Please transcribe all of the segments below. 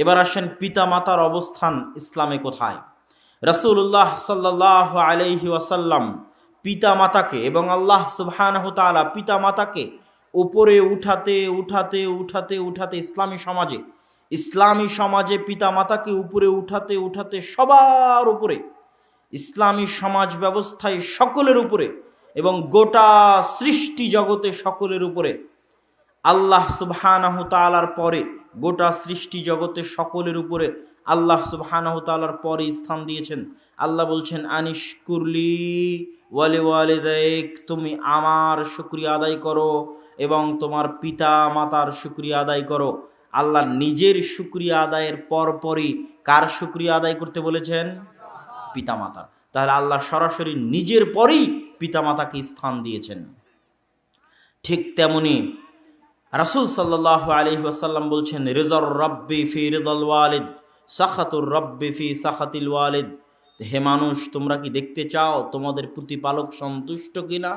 এবার আসেন পিতা মাতার অবস্থান ইসলামে কোথায়? রসুল্লাহ সাল্লাহ আলহি ওয়াসাল্লাম পিতা মাতাকে এবং আল্লাহ সুবহানাহু পিতা মাতাকে উপরে উঠাতে উঠাতে উঠাতে উঠাতে ইসলামী সমাজে ইসলামী সমাজে পিতা মাতাকে উপরে উঠাতে উঠাতে সবার উপরে, ইসলামী সমাজ ব্যবস্থায় সকলের উপরে এবং গোটা সৃষ্টি জগতে সকলের উপরে আল্লাহ সুবহানাহ পরে গোটা সৃষ্টি জগতের সকলের উপরে আল্লাহ সুবহানাহ তালার পরে স্থান দিয়েছেন। আল্লাহ বলছেন আনিস কুরলি ওয়ালে ওয়ালে দেখ তুমি আমার শুক্রিয়া আদায় করো এবং তোমার পিতা মাতার শুক্রিয়া আদায় করো। আল্লাহ নিজের শুক্রিয়া আদায়ের পরপরই কার শুক্রিয়া আদায় করতে বলেছেন? পিতামাতার। তাহলে আল্লাহ সরাসরি নিজের পরেই পিতামাতাকে স্থান দিয়েছেন। ঠিক তেমনি রাসুল সাল্লাহ আলহি আসাল্লাম বলছেন, রেজর রব্বি ফি রেদল ওয়ালিদ, সাখাতুর রব্বি ফি সাখাতিল ওয়ালিদ। হে মানুষ, তোমরা কি দেখতে চাও তোমাদের প্রতিপালক সন্তুষ্ট কিনা?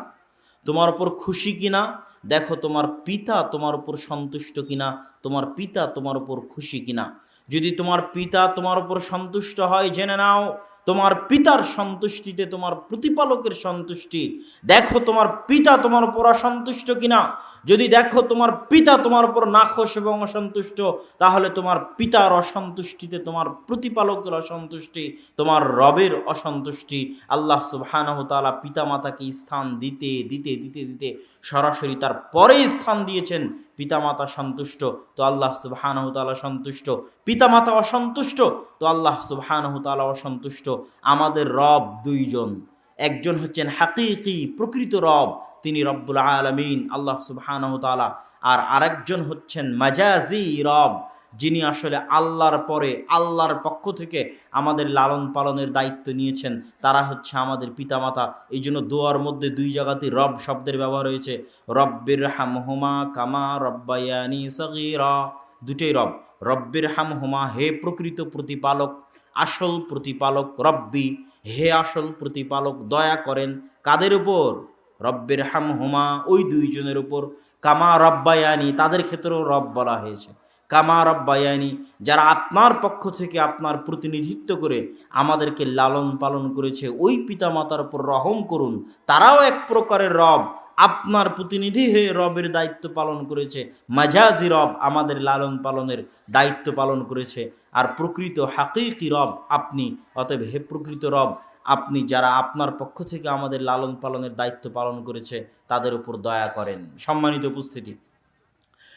তোমার উপর খুশি কিনা? দেখো, তোমার পিতা তোমার উপর সন্তুষ্ট কিনা? তোমার পিতা তোমার উপর খুশি কিনা? যদি তোমার পিতা তোমার উপর সন্তুষ্ট হয়, জেনে নাও তোমার পিতার সন্তুষ্টিতে, তোমার প্রতিপালকের সন্তুষ্টি। দেখো তোমার পিতা তোমার উপর অসন্তুষ্ট কিনা? যদি দেখো তোমার পিতা তোমার উপর নাখোশ এবং অসন্তুষ্ট, তাহলে তোমার পিতার অসন্তুষ্টিতে, তোমার প্রতিপালকের অসন্তুষ্টি, তোমার রবের অসন্তুষ্টি। আল্লাহ সুবহানাহু তাআলা পিতা মাতাকে স্থান দিতে দিতে দিতে দিতে সরাসরি তার পরে স্থান দিয়েছেন। পিতামাতা সন্তুষ্ট, তো আল্লাহ সুবহানাহু তাআলা সন্তুষ্ট। পিতামাতা অসন্তুষ্ট, তো আল্লাহ সুবহানাহু তাআলা অসন্তুষ্ট। আমাদের রব দুইজন। একজন হচ্ছেন হাকিকি, প্রকৃত রব, তিনি রব্বুল আলমিন, আল্লাহ সুবহানাহু আর আরেকজন হচ্ছেন মাজাজি রব, যিনি আসলে আল্লাহর পরে, আল্লাহর পক্ষ থেকে আমাদের লালন পালনের দায়িত্ব নিয়েছেন। তারা হচ্ছে আমাদের পিতামাতা। এই জন্য দোয়ার মধ্যে দুই জায়গাতে রব শব্দের ব্যবহার হয়েছে। রব্বির হামহুমা কামা রব্বায়ানি সগীরা। দুটোই রব। রব্বির হামহুমা হে প্রকৃত প্রতিপালক আসল প্রতিপালক রব্বি, হে আসল প্রতিপালক, দয়া করেন কাদের উপর? রব্বের হাম হুমা ওই দুইজনের উপর। কামা রব্বায়ানি, তাদের ক্ষেত্রেও রব বলা হয়েছে। কামা রব্বায়ানি, যারা আপনার পক্ষ থেকে আপনার প্রতিনিধিত্ব করে আমাদেরকে লালন পালন করেছে, ওই পিতামাতার উপর রহম করুন। তারাও এক প্রকারের রব আপনার প্রতিনিধি হয়ে রবের দায়িত্ব পালন করেছে। মাজাজি রব আমাদের লালন পালনের দায়িত্ব পালন করেছে। আর প্রকৃত হাকিকি রব আপনি, অতএব হে প্রকৃত রব, আপনি যারা আপনার পক্ষ থেকে আমাদের লালন পালনের দায়িত্ব পালন করেছে, তাদের উপর দয়া করেন। সম্মানিত উপস্থিতি।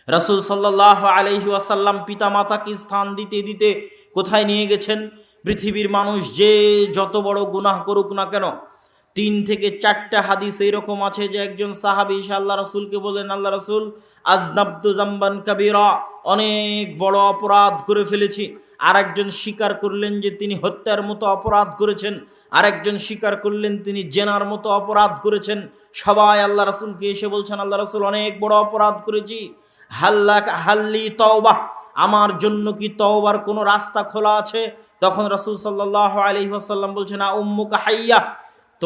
রসুল সাল্লাহ আলহি আসাল্লাম পিতা মাতাকে স্থান দিতে দিতে কোথায় নিয়ে গেছেন? পৃথিবীর মানুষ যে যত বড় গুনাহ করুক না কেন তিন থেকে চারটা হাদিস এইরকম আছে যে একজন সাহাবি আল্লাহ রসুলকে বলেন আল্লাহ রসুল আজনাব্দু জাম্বান কাবিরা, অনেক বড় অপরাধ করে ফেলেছি। আরেকজন স্বীকার করলেন যে তিনি হত্যার মতো অপরাধ করেছেন। আরেকজন স্বীকার করলেন তিনি জেনার মতো অপরাধ করেছেন। সবাই আল্লাহ রসুলকে এসে বলছেন, আল্লাহ রসুল, অনেক বড় অপরাধ করেছি। হাল্লা হাল্লি তওবা, আমার জন্য কি তওবার কোনো রাস্তা খোলা আছে? তখন রসুল সাল্লাহ আলি আসাল্লাম বলছেন, আ উম্মুকা হাইয়া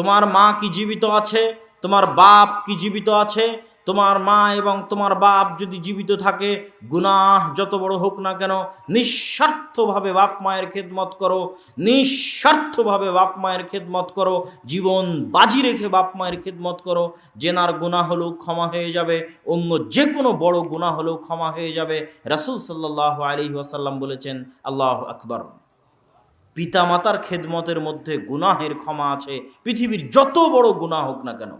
তোমার মা কি জীবিত আছে? তোমার বাপ কি জীবিত আছে? তোমার মা এবং তোমার বাপ যদি জীবিত থাকে, গুনাহ যত বড় হোক না কেন, নিঃস্বার্থভাবে বাপ মায়ের খেদমত করো, নিঃস্বার্থভাবে বাপ মায়ের খেদমত করো, জীবন বাজি রেখে বাপ মায়ের খেদমত করো। জেনার গুণা হলেও ক্ষমা হয়ে যাবে, অন্য যে কোনো বড় গুণা হলেও ক্ষমা হয়ে যাবে। রাসুল সাল্লাহ আলী ওয়াসাল্লাম বলেছেন, আল্লাহ আকবর। পিতামাতার খেদমতের মধ্যে গুনাহের ক্ষমা আছে, পৃথিবীর যত বড় গুনাহ হোক না কেন।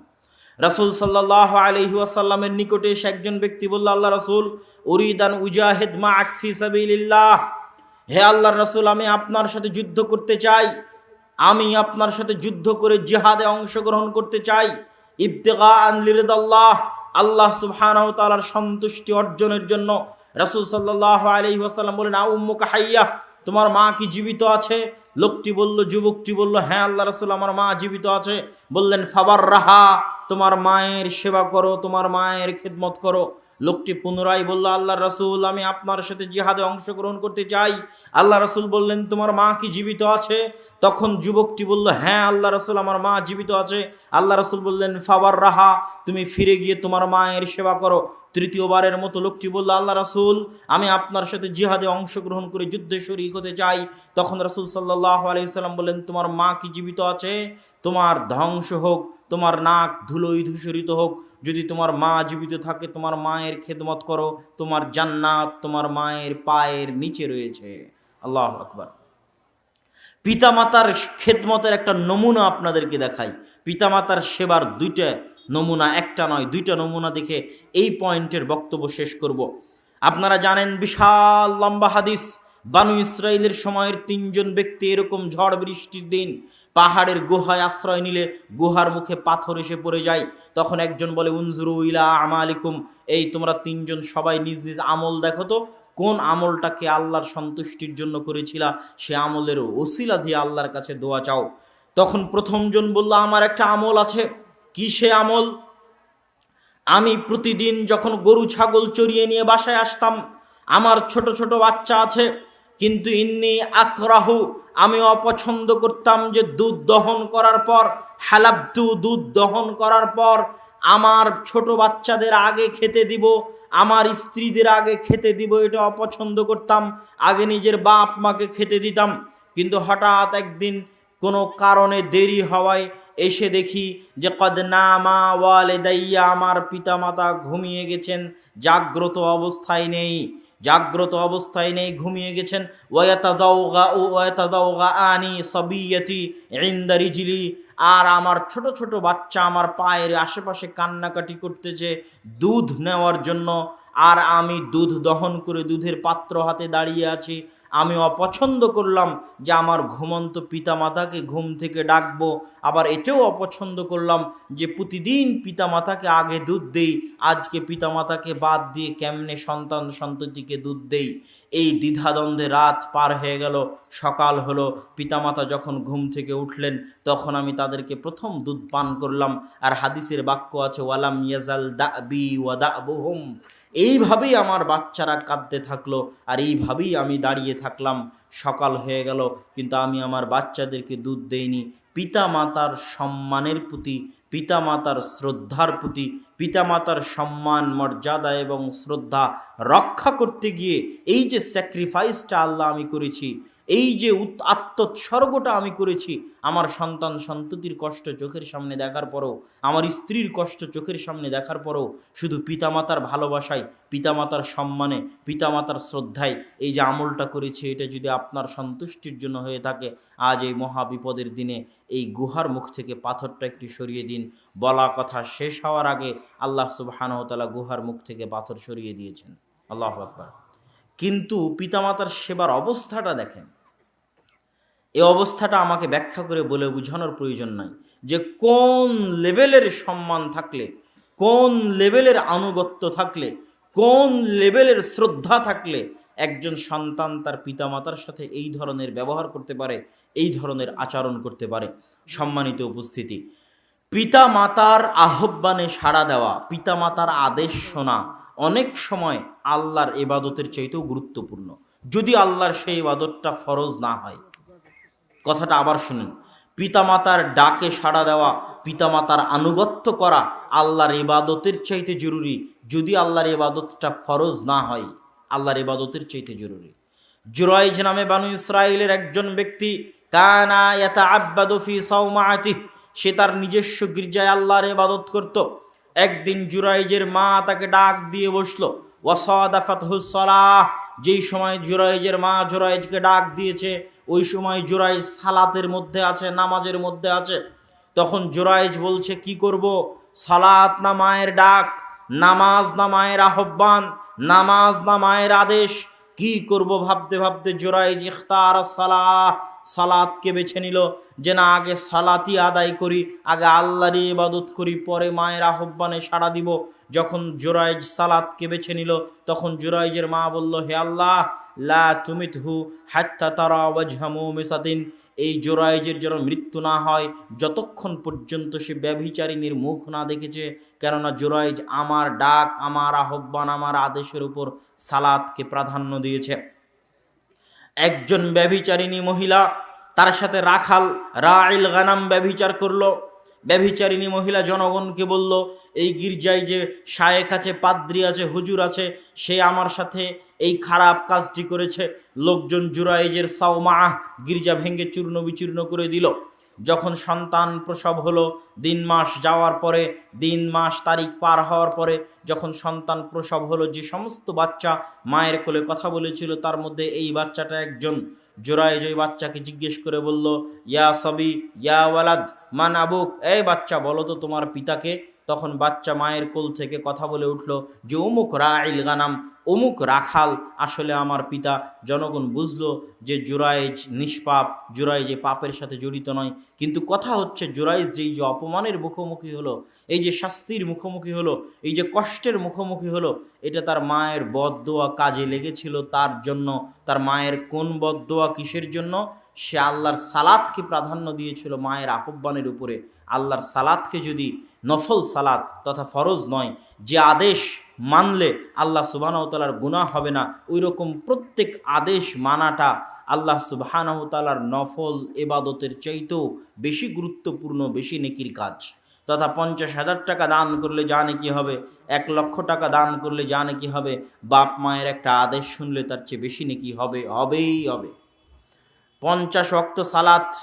রাসুল সাল্লাহ আলহি আসাল্লামের নিকটে এসে একজন ব্যক্তি বলল, আল্লাহ রসুল, উরিদান উজাহেদ মা আকফি সাবিল্লাহ হে আল্লাহ রসুল, আমি আপনার সাথে যুদ্ধ করতে চাই। আমি আপনার সাথে যুদ্ধ করে জিহাদে অংশগ্রহণ করতে চাই। ইবতেগা আনলিরদাল্লাহ আল্লাহ সুবহানাহু তাআলার সন্তুষ্টি অর্জনের জন্য। রাসূল সাল্লাল্লাহু আলাইহি ওয়াসাল্লাম বলেন, আ উম্মুকা হাইয়া তোমার মা কি জীবিত আছে? লোকটি বলল, যুবকটি বলল হ্যাঁ আল্লাহ রসুল আমার মা জীবিত আছে। বললেন ফাবার রাহা তোমার মায়ের সেবা করো, তোমার মায়ের খেদমত করো। লোকটি পুনরায় বলল, আল্লাহ রসুল, আমি আপনার সাথে জিহাদে অংশগ্রহণ করতে চাই। আল্লাহ রসুল বললেন, তোমার মা কি জীবিত আছে? তখন যুবকটি বলল হ্যাঁ আল্লাহ রসুল আমার মা জীবিত আছে। আল্লাহ রসুল বললেন ফাবার রাহা তুমি ফিরে গিয়ে তোমার মায়ের সেবা করো। তৃতীয়বারের মতো লোকটি বলল, আল্লাহ রাসুল, আমি আপনার সাথে জিহাদে অংশগ্রহণ করে যুদ্ধে শরিক হতে চাই। তখন রাসুল সাল্লাহ আলাইসাল্লাম বললেন, তোমার মা কি জীবিত আছে? তোমার ধ্বংস হোক, তোমার নাক ধুলোই ধূসরিত হোক। যদি তোমার মা জীবিত থাকে, তোমার মায়ের খেদমত করো। তোমার জান্নাত তোমার মায়ের পায়ের নিচে রয়েছে। আল্লাহ আকবার। পিতামাতার খেদমতের একটা নমুনা আপনাদেরকে দেখাই। পিতামাতার সেবার দুইটা নমুনা একটা নয়, দুইটা নমুনা দেখে এই পয়েন্টের বক্তব্য শেষ করব। আপনারা জানেন বিশাল লম্বা হাদিস, বানু ইসরায়েলের সময়ের তিনজন ব্যক্তি এরকম ঝড় বৃষ্টির দিন পাহাড়ের গুহায় আশ্রয় নিলে গুহার মুখে পাথর এসে পড়ে যায়। তখন একজন বলে, উনজুরু ইলা আমালিকুম। এই তোমরা তিনজন সবাই নিজ নিজ আমল দেখো তো, কোন আমলটাকে আল্লাহর সন্তুষ্টির জন্য করেছিলা? সে আমলের ওসিলা দিয়ে আল্লাহর কাছে দোয়া চাও। তখন প্রথমজন বলল, আমার একটা আমল আছে। কি সে আমল? আমি প্রতিদিন যখন গরু, ছাগল চড়িয়ে নিয়ে বাসায় আসতাম, আমার ছোট ছোট বাচ্চা আছে, কিন্তু ইন্নি আকরাহু আমি অপছন্দ করতাম যে দুধ দহন করার পর হালাবদু দুধ দহন করার পর, আমার ছোট বাচ্চাদের আগে খেতে দিব, আমার স্ত্রীদের আগে খেতে দিব, এটা অপছন্দ করতাম, আগে নিজের বাপ মাকে খেতে দিতাম, কিন্তু হঠাৎ একদিন কোনো কারণে দেরি হওয়ায় এসে দেখি যে কদ ওয়ালে ওয়ালেদাইয়া আমার পিতামাতা ঘুমিয়ে গেছেন জাগ্রত অবস্থায় নেই। জাগ্রত অবস্থায় নেই, ঘুমিয়ে গেছেন। আনি রিজলি। আর আমার ছোট ছোট বাচ্চা আমার পায়ের আশেপাশে কান্নাকাটি করতেছে দুধ নেওয়ার জন্য। আর আমি দুধ দহন করে দুধের পাত্র হাতে দাঁড়িয়ে আছি। আমি অপছন্দ করলাম যে আমার ঘুমন্ত পিতামাতাকে ঘুম থেকে ডাকবো। আবার এটাও অপছন্দ করলাম যে প্রতিদিন পিতামাতাকে আগে দুধ দেই, আজকে পিতামাতাকে বাদ দিয়ে কেমনে সন্তান সন্ততিকে দুধ দেই। এই দ্বিধাদ্বন্দ্বে রাত পার হয়ে গেল। সকাল হলো। পিতামাতা যখন ঘুম থেকে উঠলেন, তখন আমি তাদেরকে প্রথম দুধ পান করলাম। আর হাদিসের বাক্য আছে, ওয়ালাম ইয়াজাল দা বি ওয়া দা এইভাবেই আমার বাচ্চারা কাঁদতে থাকল। আর এইভাবেই আমি দাঁড়িয়ে থাকলাম। সকাল হয়ে গেল, কিন্তু আমি আমার বাচ্চাদেরকে দুধ দেইনি। পিতা মাতার সম্মানের প্রতি পিতা মাতার শ্রদ্ধার প্রতি, পিতামাতার সম্মান, মর্যাদা এবং শ্রদ্ধা রক্ষা করতে গিয়ে এই যে স্যাক্রিফাইসটা আল্লাহ আমি করেছি এই যে আত্মোৎসর্গটা আমি করেছি, আমার সন্তান সন্ততির কষ্ট চোখের সামনে দেখার পরও, আমার স্ত্রীর কষ্ট চোখের সামনে দেখার পরও, শুধু পিতামাতার ভালোবাসায়, পিতামাতার সম্মানে, পিতামাতার শ্রদ্ধায় এই যে আমলটা করেছি, এটা যদি আপনার সন্তুষ্টির জন্য হয়ে থাকে, আজ এই মহা বিপদের দিনে এই গুহার মুখ থেকে পাথরটা একটু সরিয়ে দিন। বলা কথা শেষ হওয়ার আগে আল্লাহ সুবাহানহতালা গুহার মুখ থেকে পাথর সরিয়ে দিয়েছেন। আল্লাহ আকবার। কিন্তু পিতামাতার সেবার অবস্থাটা দেখেন। এ অবস্থাটা আমাকে ব্যাখ্যা করে বলে বোঝানোর প্রয়োজন নাই যে কোন লেভেলের সম্মান থাকলে, কোন লেভেলের আনুগত্য থাকলে, কোন লেভেলের শ্রদ্ধা থাকলে একজন সন্তান তার পিতামাতার সাথে এই ধরনের ব্যবহার করতে পারে, এই ধরনের আচরণ করতে পারে। সম্মানিত উপস্থিতি পিতা মাতার আহ্বানে সাড়া দেওয়া পিতা মাতার আদেশ শোনা অনেক সময় আল্লাহর এবাদতের চাইতেও গুরুত্বপূর্ণ। যদি আল্লাহর সেই ইবাদতটা ফরজ না হয়। কথাটা আবার শুনেন। পিতামাতার ডাকে সাড়া দেওয়া, পিতামাতার আনুগত্য করা আল্লাহর ইবাদতের চাইতে জরুরি। যদি আল্লাহর ইবাদতটা ফরজ না হয়, আল্লাহর ইবাদতের চাইতে জরুরি। জুরাইজ নামে বানু ইসরায়েলের একজন ব্যক্তি, কানা ইয়াতা আব্বাদফি সৌমাআতিহ সে তার নিজস্ব গির্জায় আল্লাহর ইবাদত করত। একদিন জুরাইজের মা তাকে ডাক দিয়ে বসল ওয়াসাদাফাতহুসলাহ যেই সময় জুরাইজের মা জুরাইজকে ডাক দিয়েছে, ওই সময় জুরাইজ সালাতের মধ্যে আছে, নামাজের মধ্যে আছে। তখন জুরাইজ বলছে, কি করব? সালাত না মায়ের ডাক, নামাজ না মায়ের আহ্বান, নামাজ না মায়ের আদেশ। কি করব? ভাবতে ভাবতে জোরাইজ ইখতার সালাহ সালাতকে বেছে নিল যে না, আগে সালাতি আদায় করি, আগে আল্লাহর ইবাদত করি, পরে মায়ের আহ্বানে সাড়া দিব। যখন জোরাইজ সালাতকে বেছে নিল, তখন জোরাইজের মা বলল, হে আল্লাহ, লা তুমিত হু হাত্তা তারা মিসাদিন এই জোরাইজের যেন মৃত্যু না হয়, যতক্ষণ পর্যন্ত সে ব্যভিচারিণীর মুখ না দেখেছে, কেননা জোরাইজ আমার ডাক, আমার আহ্বান, আমার আদেশের উপর সালাদকে প্রাধান্য দিয়েছে। একজন ব্যভিচারিণী মহিলা তার সাথে রাখাল রাইল গানাম ব্যভিচার করল। ব্যভিচারিণী মহিলা জনগণকে বলল, এই গির্জায় যে শায়েক আছে, পাদ্রি আছে, হুজুর আছে, সে আমার সাথে এই খারাপ কাজটি করেছে। লোকজন জুরাইজের সাউমা গির্জা ভেঙে চূর্ণ বিচূর্ণ করে দিল। যখন সন্তান প্রসব হলো, দিন মাস যাওয়ার পরে, দিন মাস তারিখ পার হওয়ার পরে, যখন সন্তান প্রসব হলো, যে সমস্ত বাচ্চা মায়ের কোলে কথা বলেছিল, তার মধ্যে এই বাচ্চাটা একজন। জোড়ায় ওই বাচ্চাকে জিজ্ঞেস করে বলল, ইয়া সবি, ইয়া ওয়ালাদ, মান আবুক? এই বাচ্চা, বলো তো তোমার পিতাকে? তখন বাচ্চা মায়ের কোল থেকে কথা বলে উঠল, যে অমুক রাইল গানাম অমুক রাখাল আসলে আমার পিতা। জনগণ বুঝলো যে জুরাইজ নিষ্পাপ, জুরাইজ যে পাপের সাথে জড়িত নয়। কিন্তু কথা হচ্ছে জুরাইজ যেই যে অপমানের মুখোমুখি হলো, এই যে শাস্তির মুখোমুখি হলো, এই যে কষ্টের মুখোমুখি হলো, এটা তার মায়ের বদদোয়া কাজে লেগেছিল তার জন্য। তার মায়ের কোন বদদোয়া কিসের জন্য? সে আল্লাহর সালাদকে প্রাধান্য দিয়েছিল মায়ের আহ্বানের উপরে। আল্লাহর সালাদকে যদি নফল সালাত তথা ফরজ নয়, যে আদেশ মানলে আল্লাহ সুবাহতালার গুনাহ হবে না। ওই রকম প্রত্যেক আদেশ মানাটা আল্লাহ সুবাহানহতালার নফল এবাদতের চাইতেও বেশি গুরুত্বপূর্ণ, বেশি নেকির কাজ। তথা পঞ্চাশ হাজার টাকা দান করলে যা নাকি হবে? এক লক্ষ টাকা দান করলে যা নাকি হবে? বাপ মায়ের একটা আদেশ শুনলে তার চেয়ে বেশি নাকি হবে? হবেই হবে। পঞ্চাশ অক্ত সালাত,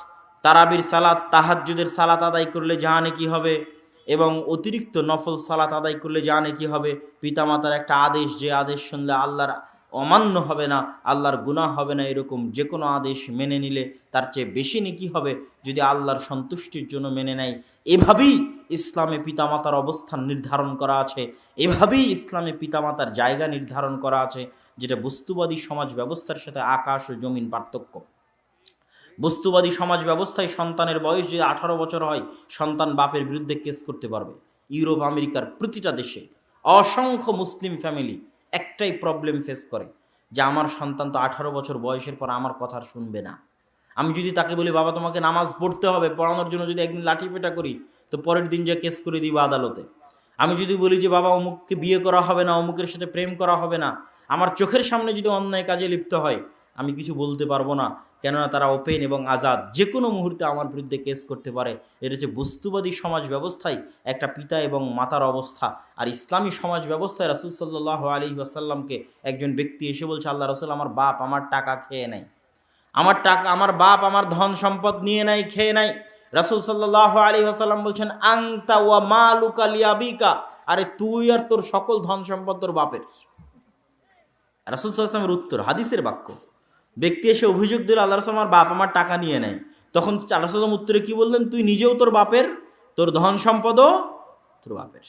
তারাবির সালাত, তাহাজ্জুদের সালাত আদায় করলে যা নাকি হবে? এবং অতিরিক্ত নফল সালাত আদায় করলে যা নাকি হবে? পিতামাতার একটা আদেশ, যে আদেশ শুনলে আল্লাহর অমান্য হবে না, আল্লাহর গুনাহ হবে না, এরকম যে কোনো আদেশ মেনে নিলে তার চেয়ে বেশি নাকি হবে যদি আল্লাহর সন্তুষ্টির জন্য মেনে নেয়। এভাবেই ইসলামে পিতামাতার অবস্থান নির্ধারণ করা আছে। এভাবেই ইসলামে পিতামাতার জায়গা নির্ধারণ করা আছে, যেটা বস্তুবাদী সমাজ ব্যবস্থার সাথে আকাশ ও জমিন পার্থক্য। বস্তুবাদী সমাজ ব্যবস্থায় সন্তানের বয়স যে আঠারো বছর হয়, সন্তান বাপের বিরুদ্ধে কেস করতে পারবে। ইউরোপ, আমেরিকার প্রতিটা দেশে অসংখ্য মুসলিম ফ্যামিলি একটাই প্রবলেম ফেস করে যে আমার সন্তান তো আঠারো বছর বয়সের পর আমার কথা শুনবে না। আমি যদি তাকে বলি, বাবা, তোমাকে নামাজ পড়তে হবে, পড়ানোর জন্য যদি একদিন লাঠি পেটা করি, তো পরের দিন যা কেস করে দিব আদালতে। আমি যদি বলি যে, বাবা, অমুককে বিয়ে করা হবে না, অমুকের সাথে প্রেম করা হবে না, আমার চোখের সামনে যদি অন্যায় কাজে লিপ্ত হয়, আমি কিছু বলতে পারব না। কেননা তারা ওপেন এবং আজাদ। যে কোনো মুহূর্তে আমার বিরুদ্ধে কেস করতে পারে। এটা হচ্ছে বস্তুবাদী সমাজ ব্যবস্থায় একটা পিতা এবং মাতার অবস্থা। আর ইসলামী সমাজ ব্যবস্থায় রাসুল সাল্লাহ আলী আসাল্লামকে একজন ব্যক্তি এসে বলছে, আল্লাহ রসুল, আমার বাপ আমার টাকা খেয়ে নেয়। আমার টাকা, আমার বাপ আমার ধন সম্পদ নিয়ে নাই খেয়ে নাই রাসুল সাল্লাহ আলী আসাল্লাম বলছেন, আংতা ওয়া মা লুকা লিয়াবিকা। আরে তুই আর তোর সকল ধন সম্পদ তোর বাপের। রাসুল সাল্লামের উত্তর, হাদিসের বাক্য। ব্যক্তি এসে অভিযোগ দিল আল্লাহ রসুল আমার বাপ আমার টাকা নিয়ে নেয়। তখন আল্লাহ সাল্লাম উত্তরে কি বললেন? তুই নিজেও তোর বাপের, তোর ধন সম্পদও তোর বাপের।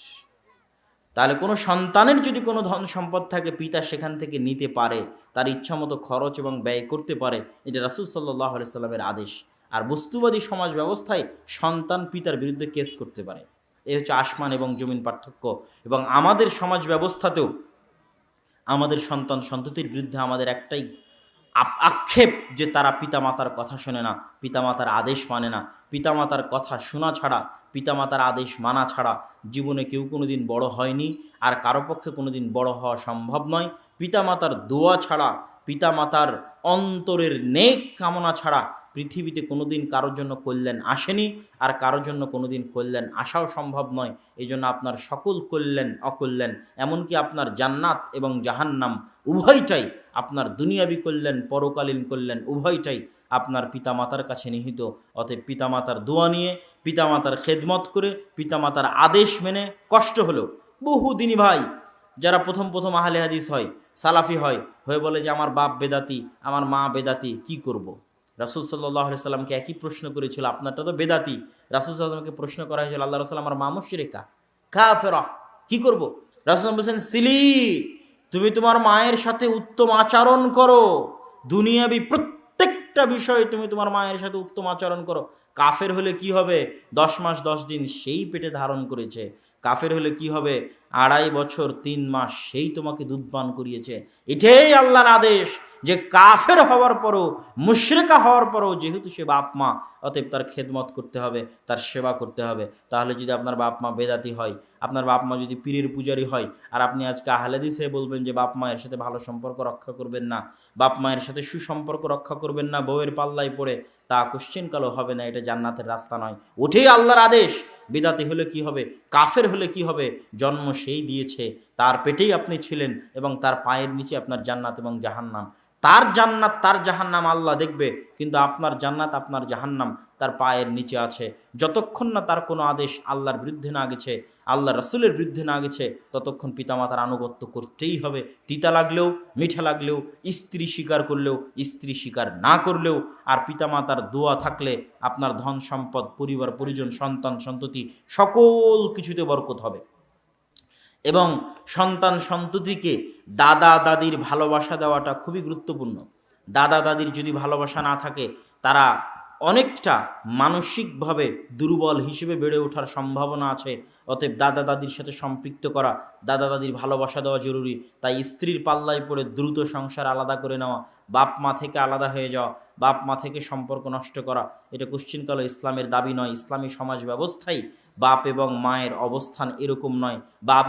তাহলে কোনো সন্তানের যদি কোনো ধন সম্পদ থাকে, পিতা সেখান থেকে নিতে পারে, তার ইচ্ছা মতো খরচ এবং ব্যয় করতে পারে, এটা রাসুল সাল্লাহ সাল্লামের আদেশ। আর বস্তুবাদী সমাজ ব্যবস্থায় সন্তান পিতার বিরুদ্ধে কেস করতে পারে। এ হচ্ছে আসমান এবং জমিন পার্থক্য। এবং আমাদের সমাজ ব্যবস্থাতেও আমাদের সন্তান সন্ততির বিরুদ্ধে আমাদের একটাই আক্ষেপ যে তারা পিতামাতার কথা শোনে না, পিতামাতার আদেশ মানে না। পিতামাতার কথা শোনা ছাড়া, পিতামাতার আদেশ মানা ছাড়া জীবনে কেউ কোনো দিন বড় হয়নি আর কারও পক্ষে কোনো দিন বড় হওয়া সম্ভব নয়। পিতামাতার দোয়া ছাড়া, পিতামাতার অন্তরের নেক কামনা ছাড়া পৃথিবীতে কোনোদিন কারোর জন্য কল্যাণ আসেনি আর কারোর জন্য কোনোদিন কল্যাণ আসাও সম্ভব নয় এই জন্য আপনার সকল কল্যাণ অকল্যাণ, এমনকি আপনার জান্নাত এবং জাহান্নাম, উভয়টাই আপনার দুনিয়াবি কল্যাণ, পরকালীন কল্যাণ, উভয়টাই আপনার পিতামাতার কাছে নিহিত অতএব পিতামাতার দোয়া নিয়ে, পিতামাতার খেদমত করে, পিতামাতার আদেশ মেনে কষ্ট হলেও, বহুদিনই ভাই, যারা প্রথম প্রথম আহলে হাদিস হয়, সালাফি হয়, হয়ে বলে যে, আমার বাপ বেদাতি, আমার মা বেদাতি, কি করব। রাসুল সাল্লাহ সাল্লামকে একই প্রশ্ন করেছিল, আপনারটা তো বেদাতি। রাসুল সাল্লামকে প্রশ্ন করা হয়েছিল আল্লাহ রসাল আমার মা রেখা খা ফেরা কি করব? রাসুল বলছেন, সিলি, তুমি তোমার মায়ের সাথে উত্তম আচরণ করো। দুনিয়াবি প্রত্যেকটা বিষয়ে তুমি তোমার মায়ের সাথে উত্তম আচরণ করো। কাফের হলে কি হবে? দশ মাস, দশ দিন সেই পেটে ধারণ করেছে। কাফের হলে কি হবে? আড়াই বছর, তিন মাস সেই তোমাকে দুধ পান করিয়েছে। এটাই আল্লাহর আদেশ যে কাফের হওয়ার পরও, মুশরেকা হওয়ার পরও যেহেতু সে বাপ মা, অতএব তার খেদমত করতে হবে, তার সেবা করতে হবে। তাহলে যদি আপনার বাপ মা বেদাতি হয়, আপনার বাপ মা যদি পীরের পূজারি হয়, আর আপনি আজকে আহলেদিস বলবেন যে বাপ মায়ের সাথে ভালো সম্পর্ক রক্ষা করবেন না, বাপ মায়ের সাথে সুসম্পর্ক রক্ষা করবেন না, বউয়ের পাল্লায় পড়ে, তা কোশ্চেন কালো হবে না, এটা জান্নাতের রাস্তা নয়। ওঠেই আল্লাহর আদেশ। বিদাতি হলে কি হবে? কাফের হলে কি হবে? জন্ম সেই দিয়েছে। তার পেটেই আপনি ছিলেন এবং তার পায়ের নিচে আপনার জান্নাত এবং জাহান্নাম। তার জান্নাত, তার জাহান্নাম আল্লাহ দেখবে, কিন্তু আপনার জান্নাত আপনার জাহান্নাম, তার পায়ের নিচে আছে। যতক্ষণ না তার কোনো আদেশ আল্লাহর বিরুদ্ধে না গেছে আল্লাহ রসুলের বিরুদ্ধে না গেছে, ততক্ষণ পিতামাতার আনুগত্য করতেই হবে। তিতা লাগলেও, মিঠা লাগলেও, স্ত্রী স্বীকার করলেও, স্ত্রী স্বীকার না করলেও, আর পিতামাতার দোয়া থাকলে আপনার ধন সম্পদ, পরিবার, পরিজন, সন্তান, সন্ততি সকল কিছুতে বরকত হবে। এবং সন্তান সন্ততিকে দাদা দাদির ভালোবাসা দেওয়াটা খুবই গুরুত্বপূর্ণ। দাদা দাদির যদি ভালোবাসা না থাকে, তারা অনেকটা মানসিকভাবে দুর্বল হিসেবে বেড়ে ওঠার সম্ভাবনা আছে। অতএব দাদা দাদির সাথে সম্পৃক্ত করা, দাদা দাদির ভালোবাসা দেওয়া জরুরি। তাই স্ত্রীর পাল্লায় পড়ে দ্রুত সংসার আলাদা করে নেওয়া, বাপ মা থেকে আলাদা হয়ে যাওয়া, বাপ মা থেকে সম্পর্ক নষ্ট করা, এটা কোশ্চিনকালে ইসলামের দাবি নয়। ইসলামী সমাজ ব্যবস্থাই বাপ এবং মায়ের অবস্থান এরকম নয়। বাপ